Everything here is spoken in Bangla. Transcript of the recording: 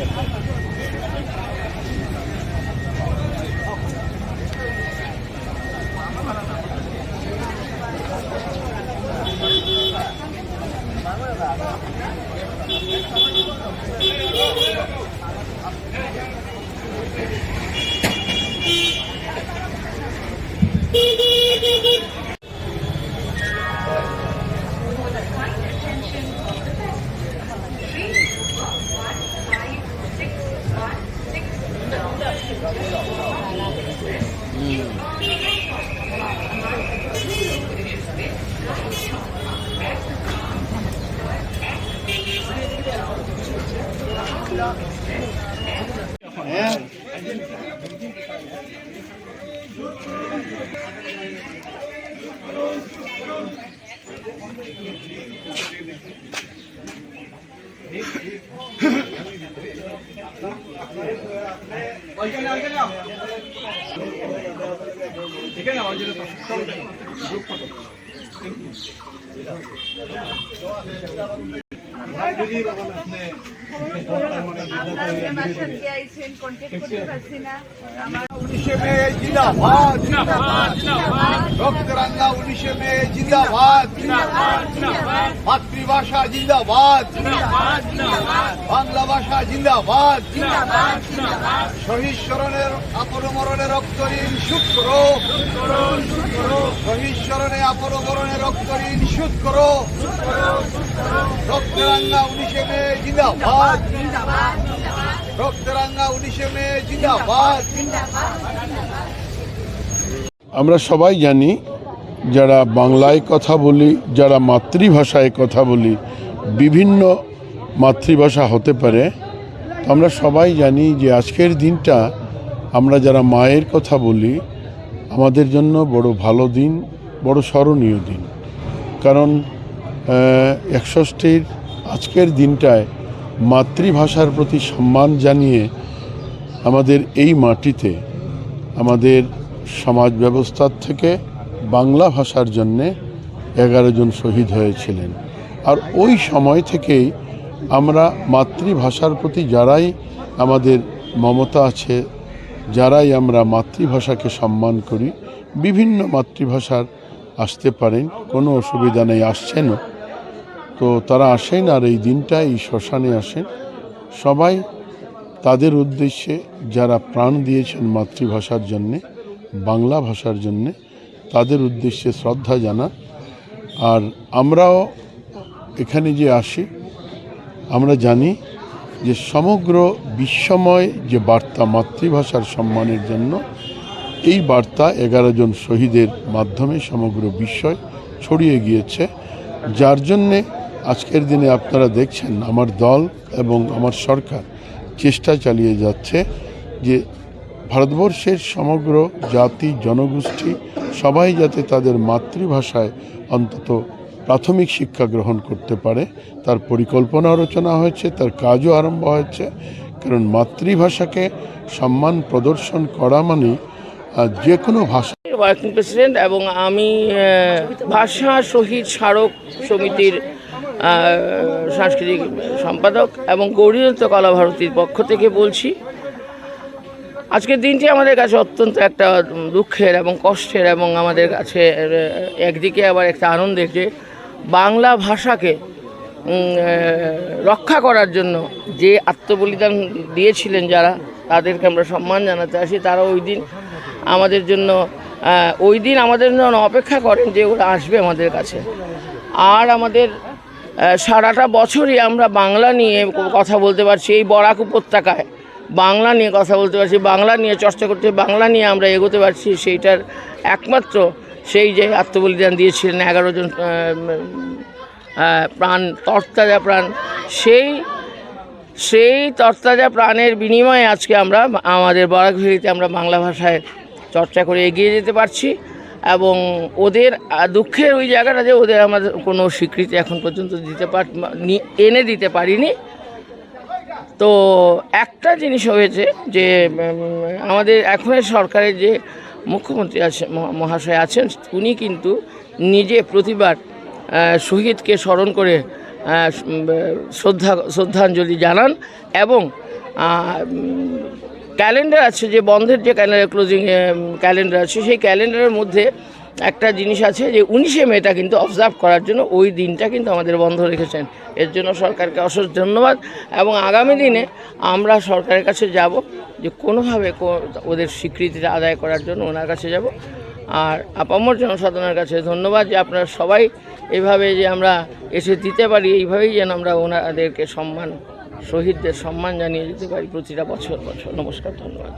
Beep, beep. আইছেন কন্ট্যাক্ট করতে পারছি না আমার উনিশে মে মে মাতৃভাষা জিন্দাবাদ বাংলা ভাষা জিন্দাবাদ শহীদ স্মরণের আপন মরণে রক্ত ঋণ সুদ করো শহীদ স্মরণে আপন মরণে রক্ত ঋণ সুদ করো উনিশে মে জিন্দাবাদ। উনিশে মে জিন্দাবাদ। আমরা সবাই জানি, যারা বাংলায় কথা বলি, যারা মাতৃভাষায় কথা বলি, বিভিন্ন মাতৃভাষা হতে পারে আমরা সবাই জানি যে আজকের দিনটা আমরা যারা মায়ের কথা বলি, আমাদের জন্য বড় ভালো দিন, বড় স্মরণীয় দিন। কারণ একষষ্ঠীর আজকের দিনটায় মাতৃভাষার প্রতি সম্মান জানিয়ে আমাদের এই মাটিতে আমাদের সমাজ ব্যবস্থার থেকে বাংলা ভাষার জন্যে এগারো জন শহীদ হয়েছিলেন। আর ওই সময় থেকেই আমরা মাতৃভাষার প্রতি যারাই আমাদের মমতা আছে, যারাই আমরা মাতৃভাষাকে সম্মান করি, বিভিন্ন মাতৃভাষার আসতে পারেন, কোনো অসুবিধা নেই, আসছেনও। তো তারা আসেন আর এই দিনটা এই শ্মশানে আসেন। সবাই তাদের উদ্দেশ্যে যারা প্রাণ দিয়েছেন মাতৃভাষার জন্যে, বাংলা ভাষার জন্যে, তাদের উদ্দেশ্যে শ্রদ্ধা জানা আর আমরাও এখানে যে আসি, আমরা জানি যে সমগ্র বিশ্বময় যে বার্তা মাতৃভাষার সম্মানের জন্য, এই বার্তা এগারো জন শহীদের মাধ্যমে সমগ্র বিশ্বয় ছড়িয়ে গিয়েছে। যার জন্যে আজকের দিনে আপনারা দেখছেন আমার দল এবং আমার সরকার চেষ্টা চালিয়ে যাচ্ছে যে ভারতবর্ষের সমগ্র জাতি, জনগোষ্ঠী সবাই যাতে তাদের মাতৃভাষায় অন্তত প্রাথমিক শিক্ষা গ্রহণ করতে পারে। তার পরিকল্পনা রচনা হয়েছে, তার কাজও আরম্ভ হয়েছে। কারণ মাতৃভাষাকে সম্মান প্রদর্শন করা মানে যে কোনো ভাষা ওয়ার্কিং প্রেসিডেন্ট এবং আমি ভাষা শহীদ স্মারক সমিতির সাংস্কৃতিক সম্পাদক এবং গৌরীদত্ত কলা ভারতীর পক্ষ থেকে বলছি, আজকের দিনটি আমাদের কাছে অত্যন্ত একটা দুঃখের এবং কষ্টের এবং আমাদের কাছে একদিকে আবার একটা আনন্দের যে বাংলা ভাষাকে রক্ষা করার জন্য যে আত্মবলিদান দিয়েছিলেন যারা, তাদেরকে আমরা সম্মান জানাতে আসি। তারা ওই দিন আমাদের জন্য ওই দিন আমাদের জন্য অপেক্ষা করেন যে ওরা আসবে আমাদের কাছে। আর আমাদের সারাটা বছরই আমরা বাংলা নিয়ে কথা বলতে পারছি, এই বরাক উপত্যকায় বাংলা নিয়ে কথা বলতে পারছি, বাংলা নিয়ে চর্চা করতে, বাংলা নিয়ে আমরা এগোতে পারছি, সেইটার একমাত্র সেই যে আত্মবলিদান দিয়েছিলেন এগারো জন প্রাণ, তরতাজা প্রাণ, সেই সেই তরতাজা প্রাণের বিনিময়ে আজকে আমরা আমাদের বরাক বরাকভেরিতে আমরা বাংলা ভাষায় চর্চা করে এগিয়ে যেতে পারছি। এবং ওদের দুঃখের ওই জায়গাটা যে ওদের আমাদের কোনো স্বীকৃতি এখন পর্যন্ত দিতে পার এনে দিতে পারিনি। তো একটা জিনিস হয়েছে যে আমাদের এখনের সরকারের যে মুখ্যমন্ত্রী আছে, মহা- মহাশয় আছেন, উনি কিন্তু নিজে প্রতিবার শহীদকে স্মরণ করে শ্রদ্ধা, শ্রদ্ধাঞ্জলি জানান এবং ক্যালেন্ডার আছে যে বন্ধের যে ক্যালেন্ডার ক্লোজিং ক্যালেন্ডার আছে, সেই ক্যালেন্ডারের মধ্যে একটা জিনিস আছে যে উনিশে মেটা কিন্তু অবজার্ভ করার জন্য ওই দিনটা কিন্তু আমাদের বন্ধ রেখেছেন। এর জন্য সরকারকে অশেষ ধন্যবাদ এবং আগামী দিনে আমরা সরকারের কাছে যাব যে কোনোভাবে ওদের স্বীকৃতিটা আদায় করার জন্য ওনার কাছে যাব। আর আপামর জনসাধারণের কাছে ধন্যবাদ যে আপনারা সবাই এভাবে যে আমরা এসে দিতে পারি, এইভাবেই যেন আমরা ওনাদেরকে সম্মান শহীদদের সম্মান জানিয়ে যেতে পারি প্রতিটা বছর বছর। নমস্কার ধন্যবাদ।